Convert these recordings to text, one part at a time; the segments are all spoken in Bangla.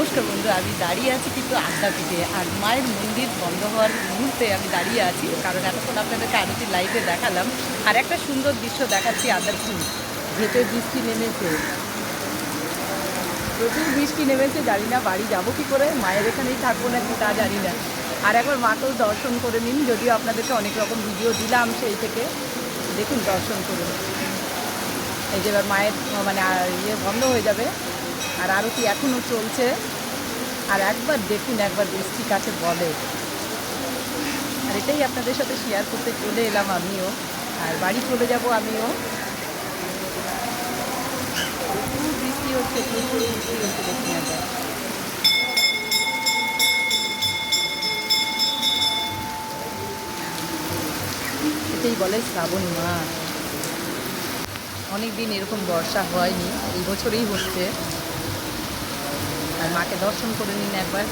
নমস্কার বন্ধু, আমি দাঁড়িয়ে আছি কিন্তু আড্ডাপিঠে। আর মায়ের মন্দির বন্ধ হওয়ার মুহূর্তে আমি দাঁড়িয়ে আছি, কারণ এতক্ষণ আপনাদেরকে আরতি লাইভে দেখালাম। আর একটা সুন্দর দৃশ্য দেখাচ্ছি আদারপুর যেতে বৃষ্টি নেমেছে। প্রচুর বৃষ্টি নেমেছে, জানি না বাড়ি যাব কি করে। মায়ের এখানেই থাকব না নাকি তা জানি না। আর একবার মাকেও দর্শন করে নিন, যদিও আপনাদেরকে অনেক রকম ভিডিও দিলাম সেই থেকে। দেখুন দর্শন করুন। এই যে এবার মায়ের মানে ইয়ে বন্ধ হয়ে যাবে। আর আরতি এখনও চলছে। আর একবার দেখুন, একবার বৃষ্টি কাছে বলে। আর এটাই আপনাদের সাথে শেয়ার করতে চলে এলাম আমিও। আর বাড়ি চলে যাব আমিও। বৃষ্টি হচ্ছে, প্রচুর বৃষ্টি হচ্ছে এটাই বলে শ্রাবণ মাস অনেক দিন এরকম বর্ষা হয়নি, এই বছরেই হচ্ছে। আর মাকে দর্শন করে নিন একবার।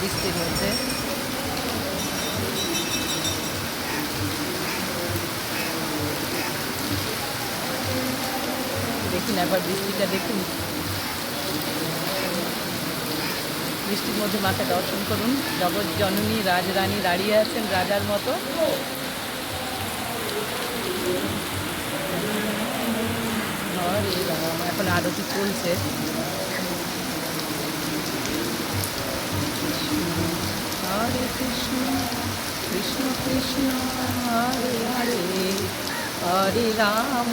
বৃষ্টির মধ্যে দেখুন একবার বৃষ্টিটা, দেখুন। বৃষ্টির মধ্যে মাকে দর্শন করুন। জগৎ জননী, রাজরানী দাঁড়িয়ে আছেন রাজার মতো। এখন আরতি চলছে। কৃষ্ণ কৃষ্ণ, হরে হরে। হরে রাম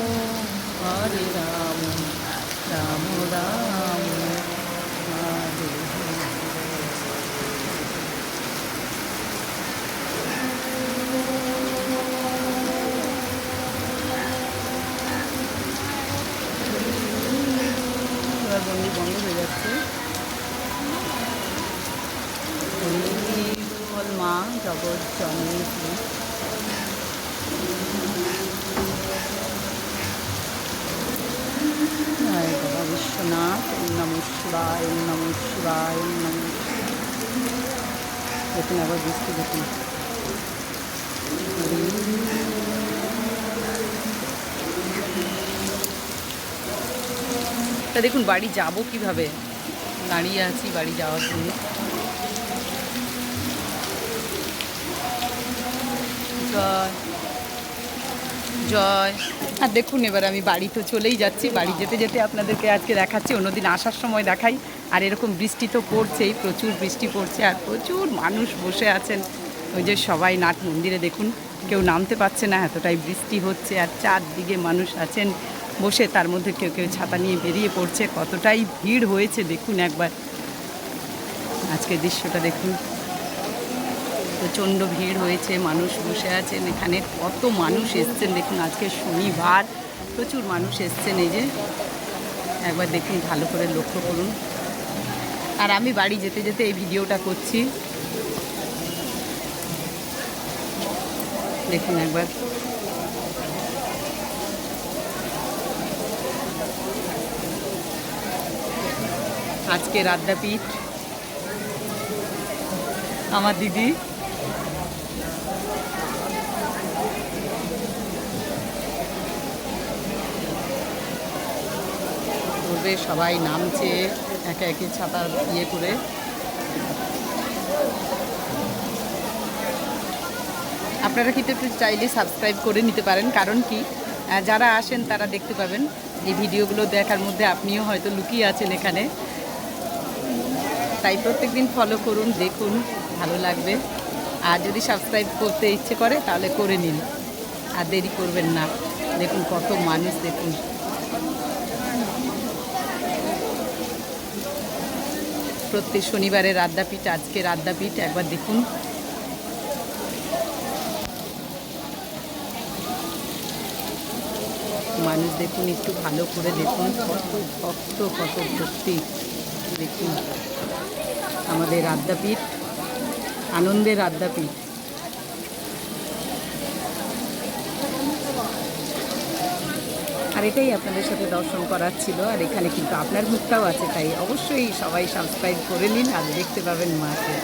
হরে রাম রাম রাম, হরে বন্দি বন্ধ হয়ে যাচ্ছে হরি বল মা জগৎ জননী তুমি। জয় বাবা বিশ্বনাথ নম শিবায় নম শিবায় নম দেখুন আবার বৃষ্টি দেখুন। তা দেখুন, বাড়ি যাব কীভাবে? দাঁড়িয়ে আছি, বাড়ি যাওয়ার জন্য। জয়। জয়। আর দেখুন, এবার আমি বাড়ি তো চলেই যাচ্ছি। বাড়ি যেতে যেতে আপনাদেরকে আজকে দেখাচ্ছি, অন্যদিন আসার সময় দেখাই। আর এরকম বৃষ্টি তো পড়ছেই, প্রচুর বৃষ্টি পড়ছে, আর প্রচুর মানুষ বসে আছেন। ওই যে সবাই নাট মন্দিরে দেখুন, কেউ নামতে পারছে না, এতটাই বৃষ্টি হচ্ছে, আর চারদিকে মানুষ আছেন বসে, তার মধ্যে কেউ কেউ ছাতা নিয়ে বেরিয়ে পড়ছে। কতটাই ভিড় হয়েছে, দেখুন একবার। আজকের দৃশ্যটা দেখুন। প্রচণ্ড ভিড় হয়েছে, মানুষ বসে আছেন, এখানে কত মানুষ এসছেন, দেখুন আজকে শনিবার, প্রচুর মানুষ এসছেন, এই যে একবার দেখুন, ভালো করে লক্ষ্য করুন। আর আমি বাড়ি যেতে যেতে এই ভিডিওটা করছি। দেখুন একবার। আজকে আদ্যাপীঠ, আমার দিদি। করবে সবাই নামছে, একে একে ছাতা ইয়ে করে। আপনারা কিন্তু একটু চাইলে সাবস্ক্রাইব করে নিতে পারেন, কারণ কি যারা আসেন তারা দেখতে পাবেন এই ভিডিওগুলো দেখার মধ্যে আপনিও হয়তো লুকিয়ে আছেন এখানে। তাই প্রত্যেক দিন ফলো করুন, দেখুন, ভালো লাগবে। আর যদি সাবস্ক্রাইব করতে ইচ্ছে করে, তাহলে করে নিন। আর দেরি করবেন না। দেখুন কত মানুষ, দেখুন। প্রত্যেক শনিবারের রাদ্দাপিঠ আজকে রাদ্দাপিঠ একবার দেখুন। মানুষ দেখুন, একটু ভালো করে দেখুন। কত ভক্ত, কত ভক্তি। দেখুন, আমাদের আদ্যাপীঠ, আনন্দের আদ্যাপীঠ। আর এটাই আপনাদের সাথে দর্শন করার ছিল, আর এখানে কিন্তু আপনার মুখটাও আছে, তাই অবশ্যই সবাই সাবস্ক্রাইব করে নিন, আর দেখতে পাবেন মাকে।